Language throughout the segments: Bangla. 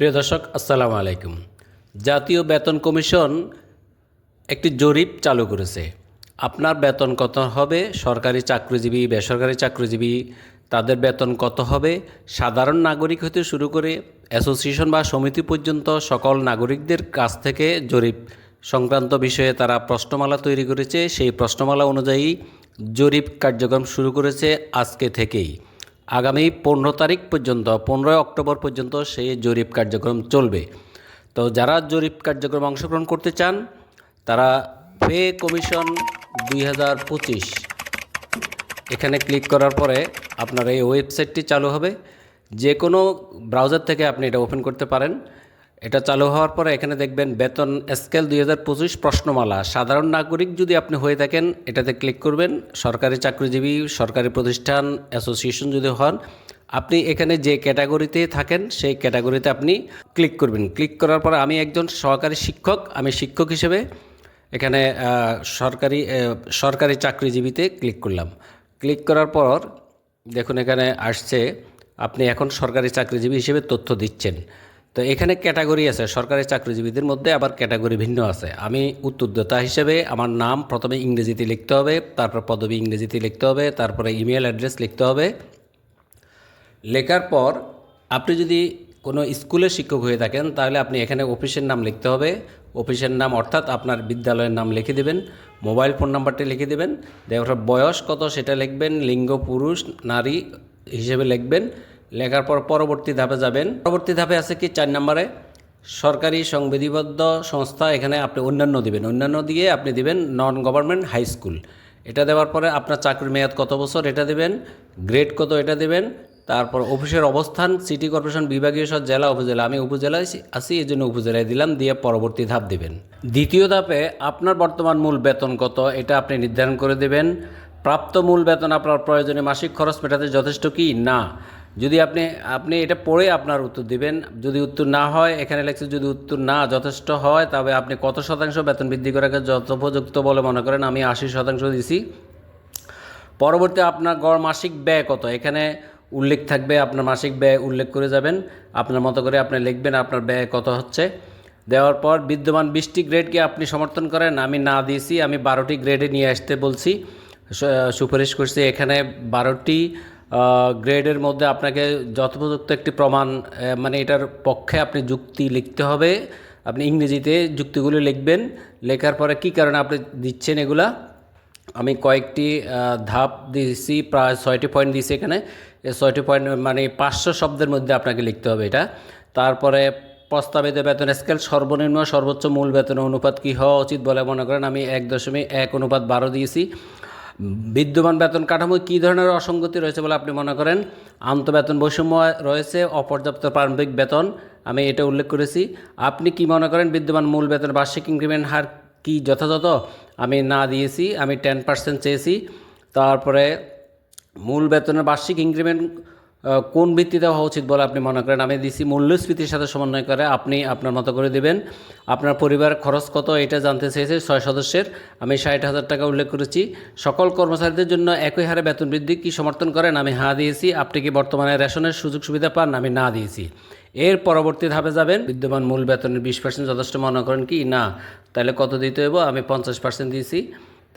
প্রিয় দর্শক, আসসালামু আলাইকুম। জাতীয় বেতন কমিশন একটি জরিপ চালু করেছে। আপনার বেতন কত হবে? সরকারি চাকরিজীবী, বেসরকারি চাকরিজীবী, তাদের বেতন কত হবে? সাধারণ নাগরিক হতে শুরু করে অ্যাসোসিয়েশন বা সমিতি পর্যন্ত সকল নাগরিকদের কাছ থেকে জরিপ সংক্রান্ত বিষয়ে তারা প্রশ্নমালা তৈরি করেছে। সেই প্রশ্নমালা অনুযায়ী জরিপ কার্যক্রম শুরু করেছে আজকে থেকেই। আগামী পনেরো তারিখ পর্যন্ত, পনেরোই অক্টোবর পর্যন্ত সেই জরিপ কার্যক্রম চলবে। তো যারা জরিপ কার্যক্রমে অংশগ্রহণ করতে চান, তারা পে কমিশন দুই হাজার পঁচিশ। এখানে ক্লিক করার পরে আপনার এই ওয়েবসাইটটি চালু হবে। যে কোনো ব্রাউজার থেকে আপনি এটা ওপেন করতে পারেন। এটা চালু হওয়ার পরে এখানে দেখবেন বেতন স্কেল দুই হাজার পঁচিশ প্রশ্নমালা। সাধারণ নাগরিক যদি আপনি হয়ে থাকেন, এটাতে ক্লিক করবেন। সরকারি চাকরিজীবী, সরকারি প্রতিষ্ঠান, অ্যাসোসিয়েশন যদি হন, আপনি এখানে যে ক্যাটাগরিতে থাকেন, সেই ক্যাটাগরিতে আপনি ক্লিক করবেন। ক্লিক করার পর আমি একজন সহকারী শিক্ষক, আমি শিক্ষক হিসেবে এখানে সরকারি সরকারি চাকরিজীবীতে ক্লিক করলাম। ক্লিক করার পর দেখুন এখানে আসছে, আপনি এখন সরকারি চাকরিজীবী হিসেবে তথ্য দিচ্ছেন। তো এখানে ক্যাটাগরি আছে, সরকারি চাকরিজীবীদের মধ্যে আবার ক্যাটাগরি ভিন্ন আছে। আমি উত্তরদাতা হিসেবে আমার নাম প্রথমে ইংরেজিতে লিখতে হবে, তারপর পদবি ইংরেজিতে লিখতে হবে, তারপরে ইমেল অ্যাড্রেস লিখতে হবে। লেখার পর আপনি যদি কোনো স্কুলের শিক্ষক হয়ে থাকেন, তাহলে আপনি এখানে অফিসের নাম লিখতে হবে। অফিসের নাম অর্থাৎ আপনার বিদ্যালয়ের নাম লিখে দেবেন, মোবাইল ফোন নাম্বারটি লিখে দেবেন, দেওয়ার বয়স কত সেটা লিখবেন, লিঙ্গ, পুরুষ, নারী হিসেবে লিখবেন লেখার পর পরবর্তী ধাপে যাবেন। পরবর্তী ধাপে আছে কি? চার নম্বরে সরকারি সংবিধিবদ্ধ সংস্থা, এখানে আপনি অন্যান্য দিবেন। অন্যান্য দিয়ে আপনি দিবেন নন গভর্নমেন্ট হাই স্কুল এটা দেওয়ার পরে আপনার চাকরির মেয়াদ কত বছর এটা দেবেন গ্রেড কত এটা দেবেন, তারপর অফিসের অবস্থান সিটি কর্পোরেশন বিভাগীয় সহ জেলা, উপজেলা। আমি উপজেলায় আছি এই জন্য উপজেলায় দিলাম, দিয়ে পরবর্তী ধাপ দেবেন। দ্বিতীয় ধাপে আপনার বর্তমান মূল বেতন কত, এটা আপনি নির্ধারণ করে দেবেন। প্রাপ্ত মূল বেতন আপনার প্রয়োজনে মাসিক খরচ মেটাতে যথেষ্ট কি? না। যদি আপনি আপনি এটা পড়ে আপনার উত্তর দিবেন। যদি উত্তর না হয়, এখানে লেখছে যদি উত্তর না যথেষ্ট হয়, তবে আপনি কত শতাংশ বেতন বৃদ্ধি করাকে যথোপযুক্ত বলে মনে করেন, আমি আশি শতাংশ দিছি। পরবর্তী আপনার গড় মাসিক ব্যয় কত? এখানে উল্লেখ থাকবে, আপনার মাসিক ব্যয় উল্লেখ করে যাবেন। আপনার মতো করে আপনি লিখবেন আপনার ব্যয় কত হচ্ছে। দেওয়ার পর বিদ্যমান বিশটি গ্রেডকে আপনি সমর্থন করেন, আমি না দিয়েছি, আমি বারোটি গ্রেডে নিয়ে আসতে বলছি। সুপারিশ করছি, এখানে বারোটি গ্রেডের মধ্যে আপনাকে যথোপযুক্ত একটি প্রমাণ মানে এটার পক্ষে আপনি যুক্তি লিখতে হবে। আপনি ইংরেজিতে যুক্তিগুলো লিখবেন। লেখার পরে কী কারণে আপনি দিচ্ছেন এগুলা? আমি কয়েকটি ধাপ দিয়েছি, প্রায় ছয়টি পয়েন্ট দিয়েছি এখানে। ছয়টি পয়েন্ট মানে পাঁচশো শব্দের মধ্যে আপনাকে লিখতে হবে এটা। তারপরে প্রস্তাবিত বেতন স্কেল, সর্বনিম্ন, সর্বোচ্চ মূল বেতন অনুপাত কী হওয়া উচিত বলে মনে করেন। আমি এক দশমিক এক অনুপাত বারো দিয়েছি। বিদ্যমান বেতন কাঠামো কী ধরনের অসঙ্গতি রয়েছে বলে আপনি মনে করেন? আন্তঃবেতন বৈষম্য রয়েছে, অপর্যাপ্ত প্রারম্ভিক বেতন, আমি এটা উল্লেখ করেছি। আপনি কি মনে করেন বিদ্যমান মূল বেতন বার্ষিক ইনক্রিমেন্ট হার কি যথাযথ? আমি না দিয়েছি, আমি টেন পার্সেন্ট চেয়েছি। তারপরে মূল বেতনের বার্ষিক ইনক্রিমেন্ট কোন ভিত্তিতে হওয়া উচিত বলে আপনি মনে করেন? আমি দিছি মূল্যস্ফীতির সাথে সমন্বয় করে আপনি আপনার মতো করে দিবেন। আপনার পরিবার খরচ কত এটা জানতে চেয়েছে ছয় সদস্যের। আমি ষাট হাজার টাকা উল্লেখ করেছি। সকল কর্মচারীদের জন্য একই হারে বেতন বৃদ্ধি কি সমর্থন করেন? আমি হ্যাঁ দিয়েছি। আপনি কি বর্তমানে রেশনের সুযোগ সুবিধা পান? আমি না দিয়েছি। এর পরবর্তী ধাপে যাবেন। বিদ্যমান মূল বেতনের বিশ পার্সেন্ট যথেষ্ট মনে করেন কি? না। তাহলে কত দিতে হইব? আমি পঞ্চাশ পার্সেন্ট দিয়েছি।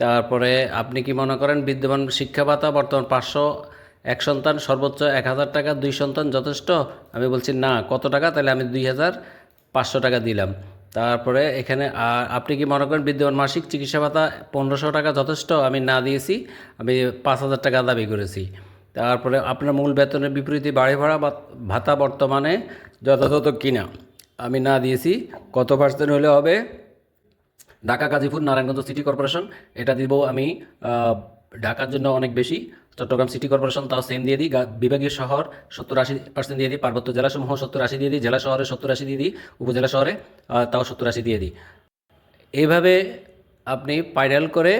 তারপরে আপনি কি মনে করেন? বিদ্যমান শিক্ষা ভাতা বর্তমান পাঁচশো এক সন্তান সর্বোচ্চ এক হাজার টাকা, দুই সন্তান যথেষ্ট? আমি বলছি, না, কত টাকা? তাহলে আমি দুই হাজার পাঁচশো টাকা দিলাম। তারপরে এখানে আপনি কি মনে করেন বিদ্যমান মাসিক চিকিৎসা ভাতা পনেরোশো টাকা যথেষ্ট? আমি না দিয়েছি, আমি পাঁচ হাজার টাকা দাবি করেছি। তারপরে, আপনার মূল বেতনের বিপরীতে বাড়ি ভাড়া ভাতা বর্তমানে যথাযথ কিনা? আমি না দিয়েছি। কত পার্সেন্ট হলে হবে? Dhaka, Gazipur, Narayanganj city corporation. এটা দিব আমি ঢাকার জন্য অনেক বেশি। চট্টগ্রাম সিটি কর্পোরেশন তাও সেম দিয়ে দিই। বিভাগীয় শহর সত্তর আশি পার্সেন্ট দিয়ে দিই। পার্বত্য জেলাসমূহ সত্তর আশি দিয়ে দিই। জেলা শহরে সত্তর আশি দিয়ে দিই। উপজেলা শহরে তাও সত্তর আশি দিয়ে দিই। এইভাবে আপনি পাইরাল করে,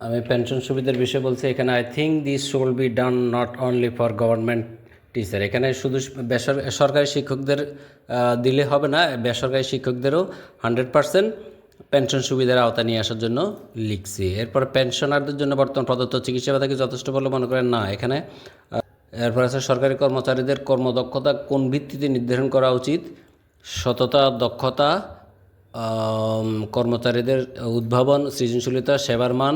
আমি পেনশন সুবিধার বিষয়ে বলছি, এখানে I think this should be done not only for government teacher এখানে শুধু বেসর সরকারি শিক্ষকদের দিলে হবে না, বেসরকারি শিক্ষকদেরও হান্ড্রেড পার্সেন্ট পেনশন সুবিধার আওতা নিয়ে আসার জন্য লিখছি। এরপর পেনশনারদের জন্য বর্তমান প্রদত্ত চিকিৎসা ভাতাকে যথেষ্ট বলে মনে করেন না। এখানে এরপর আছে সরকারি কর্মচারীদের কর্মদক্ষতা কোন ভিত্তিতে নির্ধারণ করা উচিত? সততা, দক্ষতা কর্মচারীদের উদ্ভাবন, সৃজনশীলতা, সেবার মান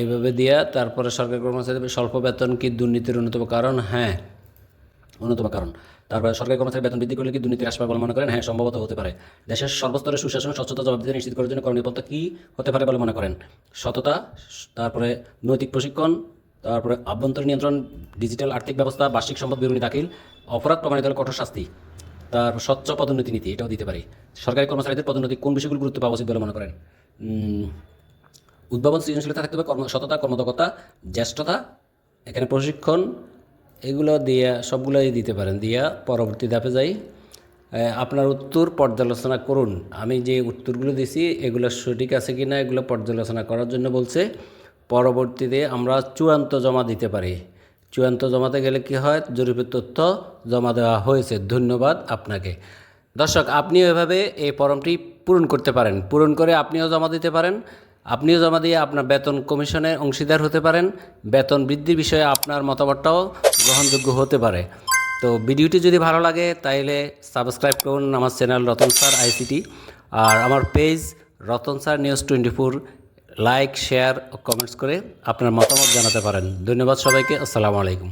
এইভাবে দিয়া তারপরে সরকারি কর্মচারীদের স্বল্প বেতন কি দুর্নীতির অন্যতম কারণ? হ্যাঁ অন্যতম কারণ। তারপরে সরকারি কর্মচারী বেতন বৃদ্ধি করলে কি দুর্নীতির আশপাশ বলে মনে করেন? হ্যাঁ সম্ভবত হতে পারে। দেশের সর্বস্তরে সুশাসন স্বচ্ছতা জবাবদিহি নিশ্চিত করার জন্য করণীয় কী হতে পারে বলে মনে করেন? সততা, তারপরে নৈতিক প্রশিক্ষণ, তারপরে আভ্যন্তরীণ নিয়ন্ত্রণ, ডিজিটাল আর্থিক ব্যবস্থা, বার্ষিক সম্পদ বিবরণী দাখিল, অপরাধ প্রমাণিত হলে কঠোর শাস্তি, তার স্বচ্ছ পদোন্নতি নীতি, এটাও দিতে পারি। সরকারি কর্মচারীদের পদোন্নতি কোন বিষয়গুলো গুরুত্ব পাওয়া উচিত বলে মনে করেন? উদ্ভাবন সৃজনশীলতা থাকতে হবে, কর্ম, সততা, কর্মদক্ষতা, জ্যেষ্ঠতা, এখানে প্রশিক্ষণ এগুলো দিয়ে সবগুলোই দিতে পারেন। দিয়া পরবর্তী ধাপে যাই। আপনার উত্তর পর্যালোচনা করুন। আমি যে উত্তরগুলো দিছি, এগুলো সঠিক আছে কি না এগুলো পর্যালোচনা করার জন্য বলছে, পরবর্তীতে আমরা চূড়ান্ত জমা দিতে পারি। চূড়ান্ত জমাতে গেলে কি হয়? জরিপের তথ্য জমা দেওয়া হয়েছে। ধন্যবাদ আপনাকে। দর্শক, আপনিও এভাবে এই ফর্মটি পূরণ করতে পারেন। পূরণ করে আপনিও জমা দিতে পারেন। আপনিও জমা দিয়ে আপনার বেতন কমিশনে অংশীদার হতে পারেন। বেতন বৃদ্ধির বিষয়ে আপনার মতামতটাও গ্রহণযোগ্য হতে পারে। তো ভিডিওটি যদি ভালো লাগে, তাইলে সাবস্ক্রাইব করুন আমার চ্যানেল রতন স্যার আইসিটি আর আমার page Ratan sir news twenty four. Like, share ও কমেন্টস করে আপনার মতামত জানাতে পারেন। ধন্যবাদ সবাইকে, আসসালামু আলাইকুম।